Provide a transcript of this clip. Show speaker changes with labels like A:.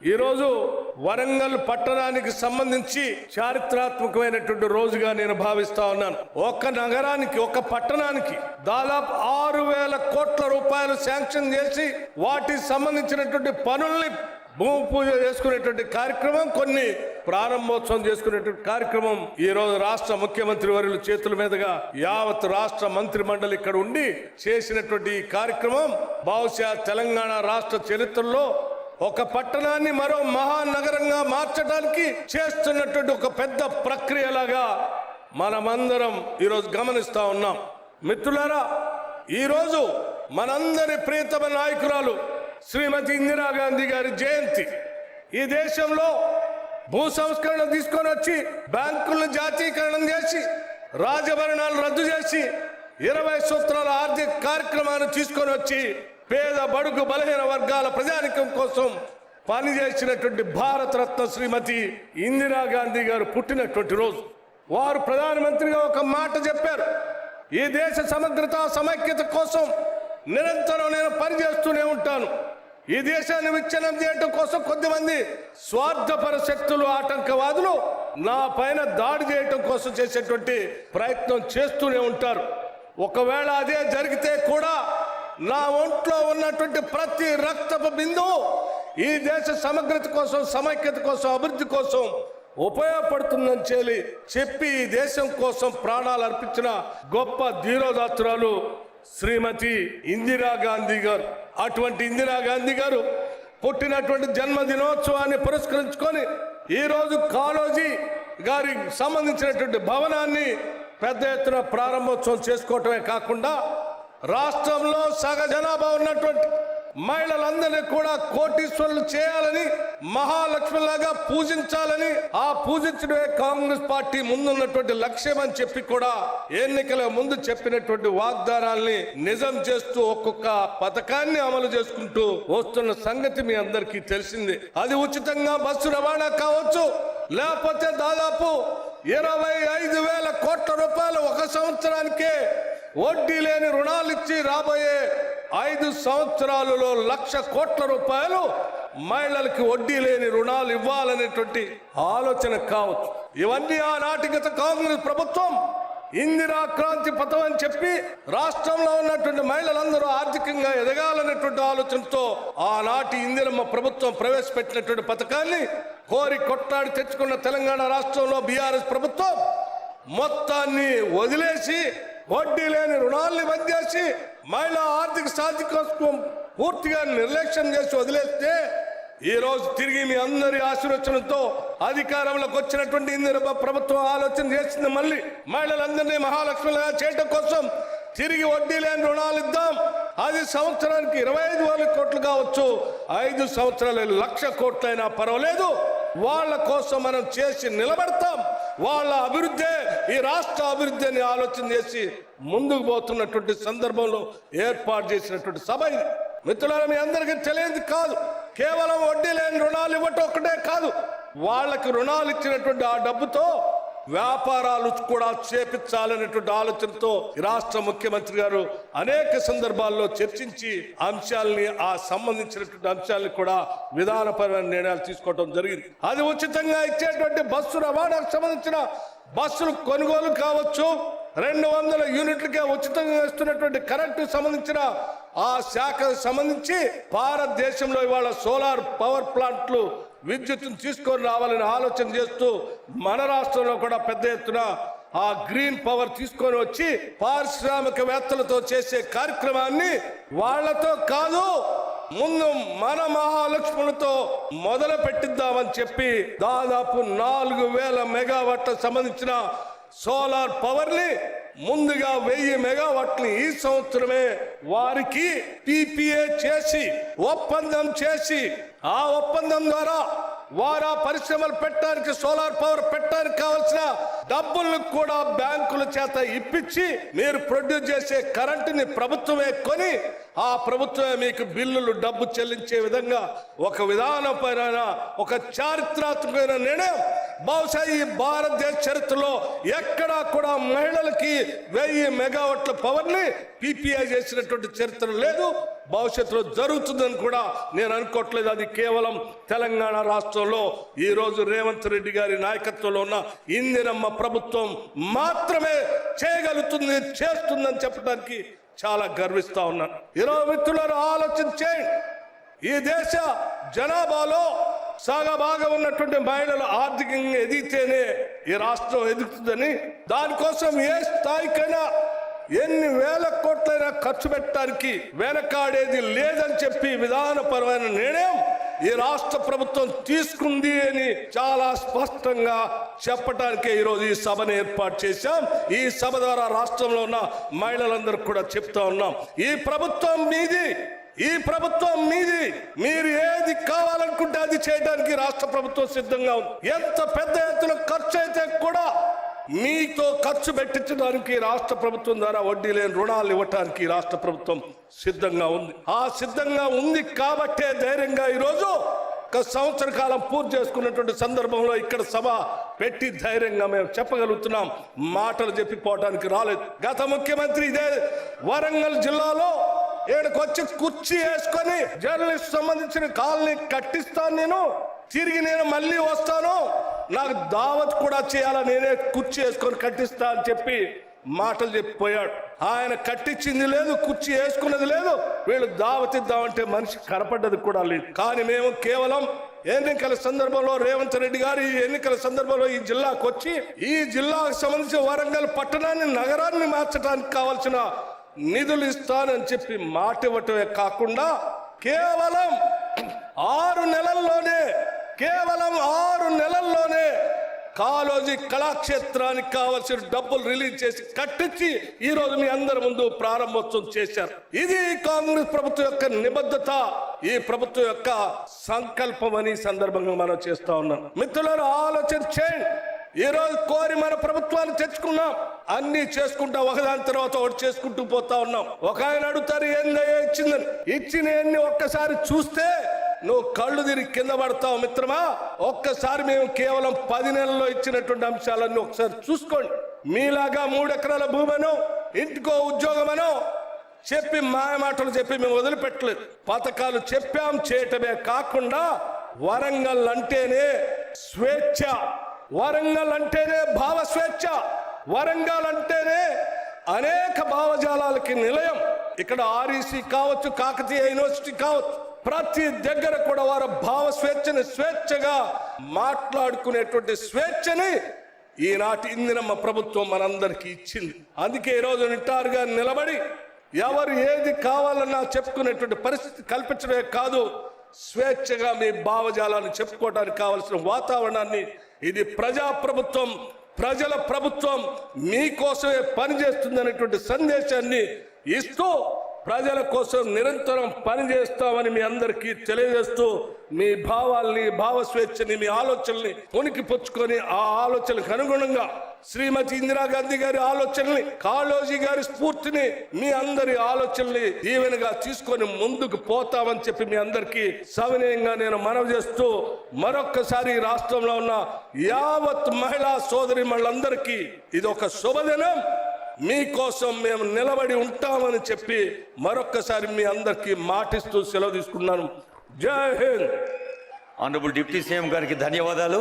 A: ఈరోజు వరంగల్ పట్టణానికి సంబంధించి చారిత్రాత్మకమైనటువంటి రోజుగా నేను భావిస్తా ఉన్నాను. ఒక నగరానికి ఒక పట్టణానికి దాదాపు ఆరు వేల కోట్ల రూపాయలు శాంక్షన్ చేసి వాటికి సంబంధించినటువంటి పనుల్ని భూమి పూజ చేసుకునేటువంటి కార్యక్రమం కొన్ని ప్రారంభోత్సవం చేసుకునేటువంటి కార్యక్రమం ఈ రోజు రాష్ట్ర ముఖ్యమంత్రి వర్యుల చేతుల మీదుగా యావత్ రాష్ట్ర మంత్రి మండలి ఇక్కడ ఉండి చేసినటువంటి ఈ కార్యక్రమం బహుశా తెలంగాణ రాష్ట్ర చరిత్రలో ఒక పట్టణాన్ని మరో మహానగరంగా మార్చడానికి చేస్తున్నటువంటి ఒక పెద్ద ప్రక్రియలాగా మనమందరం ఈరోజు గమనిస్తా ఉన్నాం. మిత్రులారా ఈరోజు మనందరి ప్రియతమ నాయకురాలు శ్రీమతి ఇందిరాగాంధీ గారి జయంతి. ఈ దేశంలో భూ సంస్కరణ తీసుకొని వచ్చి బ్యాంకులను జాతీకరణం చేసి రాజభరణాలు రద్దు చేసి ఇరవై సూత్రాల ఆర్థిక కార్యక్రమాన్ని తీసుకొని వచ్చి పేద బడుగు బలహీన వర్గాల ప్రజానికం కోసం పనిచేసినటువంటి భారతరత్న శ్రీమతి ఇందిరాగాంధీ గారు పుట్టినటువంటి రోజు. వారు ప్రధానమంత్రిగా ఒక మాట చెప్పారు. ఈ దేశ సమగ్రత సమైక్యత కోసం నిరంతరం నేను పనిచేస్తూనే ఉంటాను. ఈ దేశాన్ని విచ్ఛిన్నం చేయడం కోసం కొద్దిమంది స్వార్థపర శక్తులు ఆటంకవాదులు నా పైన దాడి చేయటం కోసం చేసేటువంటి ప్రయత్నం చేస్తూనే ఉంటారు. ఒకవేళ అదే జరిగితే కూడా నా ఒంట్లో ఉన్నటువంటి ప్రతి రక్తపు బిందువు ఈ దేశ సమగ్రత కోసం సమైక్యత కోసం అభివృద్ధి కోసం ఉపయోగపడుతుందని చెల్లి చెప్పి ఈ దేశం కోసం ప్రాణాలు అర్పించిన గొప్ప ధీరోదాత్రాలు శ్రీమతి ఇందిరాగాంధీ గారు. అటువంటి ఇందిరాగాంధీ గారు పుట్టినటువంటి జన్మదినోత్సవాన్ని పురస్కరించుకొని ఈరోజు కాళోజీ గారికి సంబంధించినటువంటి భవనాన్ని పెద్ద ఎత్తున ప్రారంభోత్సవం చేసుకోవటమే కాకుండా రాష్ట్రంలో సగ జనాభా ఉన్నటువంటి మహిళలందరినీ కూడా కోటీశ్వరులు చేయాలని మహాలక్ష్మిలాగా పూజించాలని ఆ పూజించడమే కాంగ్రెస్ పార్టీ ముందున్నటువంటి లక్ష్యం అని చెప్పి కూడా ఎన్నికల ముందు చెప్పినటువంటి వాగ్దానాల్ని నిజం చేస్తూ ఒక్కొక్క పథకాన్ని అమలు చేసుకుంటూ వస్తున్న సంగతి మీ అందరికీ తెలిసింది. అది ఉచితంగా బస్సు రవాణా కావచ్చు లేకపోతే దాదాపు ఇరవై ఐదు వేల కోట్ల రూపాయలు ఒక సంవత్సరానికే వడ్డీ లేని రుణాలు ఇచ్చి రాబోయే ఐదు సంవత్సరాలలో లక్ష కోట్ల రూపాయలు మహిళలకి వడ్డీ లేని రుణాలు ఇవ్వాలనేటువంటి ఆలోచన కావచ్చు. ఇవన్నీ ఆనాటి గత కాంగ్రెస్ ప్రభుత్వం ఇందిరా క్రాంతి పథం అని చెప్పి రాష్ట్రంలో ఉన్నటువంటి మహిళలందరూ ఆర్థికంగా ఎదగాలనేటువంటి ఆలోచనతో ఆనాటి ఇందిరమ్మ ప్రభుత్వం ప్రవేశపెట్టినటువంటి పథకాన్ని కోరి కొట్టాడి తెచ్చుకున్న తెలంగాణ రాష్ట్రంలో బీఆర్ఎస్ ప్రభుత్వం మొత్తాన్ని వదిలేసి వడ్డీ లేని రుణాల్ని బంద్ చేసి మహిళా ఆర్థిక సాధి కోసం పూర్తిగా నిర్లక్ష్యం చేసి వదిలేస్తే ఈ రోజు తిరిగి మీ అందరి ఆశీర్వచనంతో అధికారంలోకి వచ్చినటువంటి ఇందిరమ్మ ప్రభుత్వం ఆలోచన చేసింది మళ్ళీ మహిళలందరినీ మహాలక్ష్మిగా చేయటం కోసం తిరిగి వడ్డీ లేని రుణాలు ఇద్దాం. అది సంవత్సరానికి ఇరవై ఐదు వేల కోట్లు కావచ్చు. ఐదు సంవత్సరాలు లక్ష కోట్లైనా పర్వాలేదు. వాళ్ళ కోసం మనం చేసి నిలబడతాం. వాళ్ళ అభివృద్ధి ఈ రాష్ట్ర అభివృద్ధి అని ఆలోచన చేసి ముందుకు పోతున్నటువంటి సందర్భంలో ఏర్పాటు చేసినటువంటి సభ ఇది. మిత్రులారా మీ అందరికీ తెలియదు కాదు. కేవలం వడ్డీ లేని రుణాలు ఇవ్వటం ఒకటే కాదు. వాళ్ళకి రుణాలు ఇచ్చినటువంటి ఆ డబ్బుతో వ్యాపారాలు కూడా చేపించాలనేటువంటి ఆలోచనతో రాష్ట్ర ముఖ్యమంత్రి గారు అనేక సందర్భాల్లో చర్చించి అంశాలని ఆ సంబంధించినటువంటి అంశాలను కూడా విధానపరమైన నిర్ణయాలు తీసుకోవడం జరిగింది. అది ఉచితంగా ఇచ్చేటువంటి బస్సు రవాణాకు సంబంధించిన బస్సులు కొనుగోలు కావచ్చు. రెండు వందల యూనిట్లకే ఉచితంగా ఇస్తున్నటువంటి కరెంటు సంబంధించిన ఆ శాఖకు సంబంధించి భారతదేశంలో ఇవాళ సోలార్ పవర్ ప్లాంట్లు విద్యుత్తును తీసుకొని రావాలని ఆలోచన చేస్తూ మన రాష్ట్రంలో కూడా పెద్ద ఎత్తున ఆ గ్రీన్ పవర్ తీసుకొని వచ్చి పారిశ్రామికవేత్తలతో చేసే కార్యక్రమాన్ని వాళ్ళతో కాదు ముందు మన మహాలక్ష్ములతో మొదలు పెట్టిద్దామని చెప్పి దాదాపు నాలుగు వేల మెగావాట్ల సంబంధించిన సోలార్ పవర్ని ముందుగా వెయ్యి మెగావాట్ని ఈ సంవత్సరమే వారికి పిపిఏ చేసి ఒప్పందం చేసి ఆ ఒప్పందం ద్వారా వారా పరిశ్రమలు పెట్టడానికి సోలార్ పవర్ పెట్టడానికి కావాల్సిన డబ్బులను కూడా బ్యాంకుల చేత ఇప్పించి మీరు ప్రొడ్యూస్ చేసే కరెంటుని ప్రభుత్వమే కొని ఆ ప్రభుత్వమే మీకు బిల్లులు డబ్బు చెల్లించే విధంగా ఒక విధానపరమైన ఒక చారిత్రాత్మకమైన నిర్ణయం. బహుశా ఈ భారతదేశ చరిత్రలో ఎక్కడా కూడా మహిళలకి వెయ్యి మెగావాట్ల పవర్ని పీపీఐ చేసినటువంటి చరిత్ర లేదు. భవిష్యత్తులో జరుగుతుందని కూడా నేను అనుకోవట్లేదు. అది కేవలం తెలంగాణ రాష్ట్రంలో ఈరోజు రేవంత్ రెడ్డి గారి నాయకత్వంలో ఉన్న ఇందిరమ్మ ప్రభుత్వం మాత్రమే చేయగలుగుతుంది చేస్తుందని చెప్పడానికి చాలా గర్విస్తా ఉన్నాను ఇరవై మిత్రులను ఆలోచన చేయండి ఈ దేశ జనాభాలో సగభాగం ఉన్నటువంటి మహిళలు ఆర్థికంగా ఎదిగితేనే ఈ రాష్ట్రం ఎదుగుతుందని దానికోసం ఏ స్థాయికైనా ఎన్ని వేల కోట్లైనా ఖర్చు పెట్టడానికి వెనకాడేది లేదని చెప్పి విధానపరమైన నిర్ణయం ఈ రాష్ట్ర ప్రభుత్వం తీసుకుంది అని చాలా స్పష్టంగా చెప్పడానికే ఈరోజు ఈ సభను ఏర్పాటు చేశాం. ఈ సభ ద్వారా రాష్ట్రంలో ఉన్న మహిళలందరూ కూడా చెప్తా ఉన్నాం. ఈ ప్రభుత్వం మీది ఈ ప్రభుత్వం మీది. మీరు ఏది కావాలనుకుంటే అది చేయడానికి రాష్ట్ర ప్రభుత్వం సిద్ధంగా ఉంది. ఎంత పెద్ద ఎత్తున ఖర్చు అయితే కూడా మీతో ఖర్చు పెట్టించడానికి రాష్ట్ర ప్రభుత్వం ద్వారా వడ్డీ లేని రుణాలు ఇవ్వటానికి రాష్ట్ర ప్రభుత్వం సిద్ధంగా ఉంది. ఆ సిద్ధంగా ఉంది కాబట్టే ధైర్యంగా ఈరోజు ఒక సంవత్సర కాలం పూర్తి చేసుకున్నటువంటి సందర్భంలో ఇక్కడ సభ పెట్టి ధైర్యంగా మేము చెప్పగలుగుతున్నాం. మాటలు చెప్పిపోవటానికి రాలేదు. గత ముఖ్యమంత్రి ఇదే వరంగల్ జిల్లాలో ఏడకొచ్చి కుర్చీ వేసుకొని జర్నలిస్ట్ సంబంధించిన కాలనీ కట్టిస్తాను నేను. తిరిగి నేను మళ్ళీ వస్తాను. నాకు దావత్ కూడా చేయాలా నేనే కుర్చీ వేసుకొని కట్టిస్తా అని చెప్పి మాటలు చెప్పిపోయాడు. ఆయన కట్టించింది లేదు కుర్చీ వేసుకున్నది లేదు వీళ్ళు దావతిద్దామంటే మనిషి కనపడ్డది కూడా లేదు. కానీ మేము కేవలం ఎన్నికల సందర్భంలో రేవంత్ రెడ్డి గారు ఈ ఎన్నికల సందర్భంలో ఈ జిల్లాకు వచ్చి ఈ జిల్లాకు సంబంధించిన వరంగల్ పట్టణాన్ని నగరాన్ని మార్చడానికి కావాల్సిన నిధులు ఇస్తానని చెప్పి మాట ఇవ్వటమే కాకుండా కేవలం ఆరు నెలల్లోనే కేవలం ఆరు నెలల్లోనే కాలోజీ కళాక్షేత్రానికి కావలసిన డబ్బులు రిలీజ్ చేసి కట్టించి ఈ రోజు మీ అందరి ముందు ప్రారంభోత్సవం చేశారు. ఇది కాంగ్రెస్ ప్రభుత్వం యొక్క నిబద్ధత ఈ ప్రభుత్వం యొక్క సంకల్పం అని సందర్భంగా మనం చేస్తా ఉన్నాం. మిత్రులను ఆలోచన చేయండి. ఈ రోజు కోరి మన ప్రభుత్వాన్ని తెచ్చుకున్నాం. అన్ని చేసుకుంటా ఒకదాని తర్వాత ఒకటి చేసుకుంటూ పోతా ఉన్నాం. ఒక ఆయన అడుగుతారు ఏందయ్యా ఇచ్చిందని? ఇచ్చిన ఒక్కసారి చూస్తే నువ్వు కళ్ళు తిరిగి కింద పడతావు మిత్రమా? ఒక్కసారి మేము కేవలం పది నెలల్లో ఇచ్చినటువంటి అంశాలన్నీ ఒకసారి చూసుకోండి. మీలాగా మూడు ఎకరాల భూమను ఇంటికో ఉద్యోగమనో చెప్పి మాయ మాటలు చెప్పి మేము వదిలిపెట్టలేదు. పథకాలు చెప్పాం చేయటమే కాకుండా వరంగల్ అంటేనే స్వేచ్ఛ. వరంగల్ అంటేనే భావ స్వేచ్ఛ. వరంగల్ అంటేనే అనేక భావజాలాలకి నిలయం. ఇక్కడ ఆర్ఈసి కావచ్చు కాకతీయ యూనివర్సిటీ కావచ్చు. ప్రతి దగ్గర కూడా వారు భావ స్వేచ్ఛని స్వేచ్ఛగా మాట్లాడుకునేటువంటి స్వేచ్ఛని ఈనాటి ఇందినమ్మ ప్రభుత్వం మనందరికీ ఇచ్చింది. అందుకే ఈరోజు నిటారుగా నిలబడి ఎవరు ఏది కావాలన్నా చెప్పుకునేటువంటి పరిస్థితి కల్పించడమే కాదు స్వేచ్ఛగా మీ భావజాలాన్ని చెప్పుకోవడానికి కావలసిన వాతావరణాన్ని ఇది ప్రజా ప్రభుత్వం ప్రజల ప్రభుత్వం మీకోసమే పనిచేస్తుంది సందేశాన్ని ఇస్తూ ప్రజల కోసం నిరంతరం పనిచేస్తామని మీ అందరికీ తెలియజేస్తూ మీ భావాల్ని భావ స్వేచ్ఛని మీ ఆలోచనల్ని ఉనికి పుచ్చుకొని ఆ ఆలోచనలకు అనుగుణంగా శ్రీమతి ఇందిరాగాంధీ గారి ఆలోచనల్ని కాళోజీ గారి స్ఫూర్తిని మీ అందరి ఆలోచనల్ని దీవెనగా తీసుకొని ముందుకు పోతామని చెప్పి మీ అందరికీ సవినయంగా నేను మనవి చేస్తూ మరొక్కసారి రాష్ట్రంలో ఉన్న యావత్ మహిళా సోదరి మళ్ళందరికీ ఇది ఒక శుభదినం. మీకోసం మేము నిలబడి ఉంటామని చెప్పి మరొక్కసారి మీ అందరికీ మాటిస్తూ సెలవు తీసుకున్నాను జై హింద్.
B: ఆనరబుల్ డిప్యూటీ సీఎం గారికి ధన్యవాదాలు.